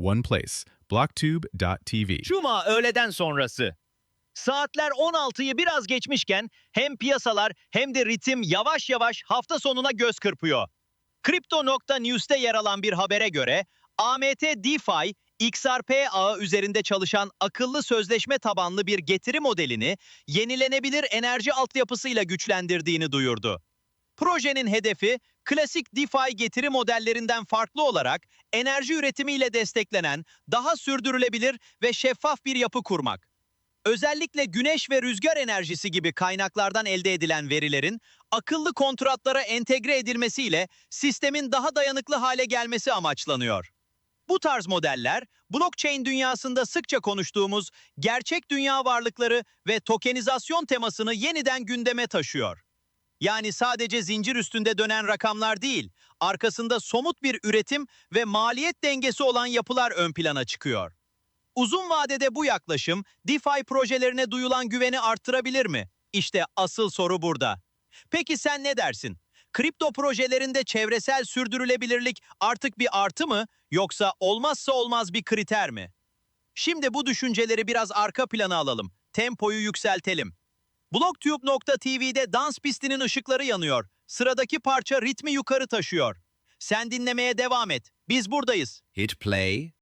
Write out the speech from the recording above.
one place. blocktube.tv. Cuma öğleden sonrası. Saatler 16'yı biraz geçmişken hem piyasalar hem de ritim yavaş yavaş hafta sonuna göz kırpıyor. Crypto.news'te yer alan bir habere göre AMT DeFi, XRP ağı üzerinde çalışan akıllı sözleşme tabanlı bir getiri modelini yenilenebilir enerji altyapısıyla güçlendirdiğini duyurdu. Projenin hedefi klasik DeFi getiri modellerinden farklı olarak enerji üretimiyle desteklenen daha sürdürülebilir ve şeffaf bir yapı kurmak. Özellikle güneş ve rüzgar enerjisi gibi kaynaklardan elde edilen verilerin akıllı kontratlara entegre edilmesiyle sistemin daha dayanıklı hale gelmesi amaçlanıyor. Bu tarz modeller, blockchain dünyasında sıkça konuştuğumuz gerçek dünya varlıkları ve tokenizasyon temasını yeniden gündeme taşıyor. Yani sadece zincir üstünde dönen rakamlar değil, arkasında somut bir üretim ve maliyet dengesi olan yapılar ön plana çıkıyor. Uzun vadede bu yaklaşım DeFi projelerine duyulan güveni arttırabilir mi? İşte asıl soru burada. Peki sen ne dersin? Kripto projelerinde çevresel sürdürülebilirlik artık bir artı mı yoksa olmazsa olmaz bir kriter mi? Şimdi bu düşünceleri biraz arka plana alalım. Tempoyu yükseltelim. Blogtube.tv'de dans pistinin ışıkları yanıyor. Sıradaki parça ritmi yukarı taşıyor. Sen dinlemeye devam et. Biz buradayız. Hit play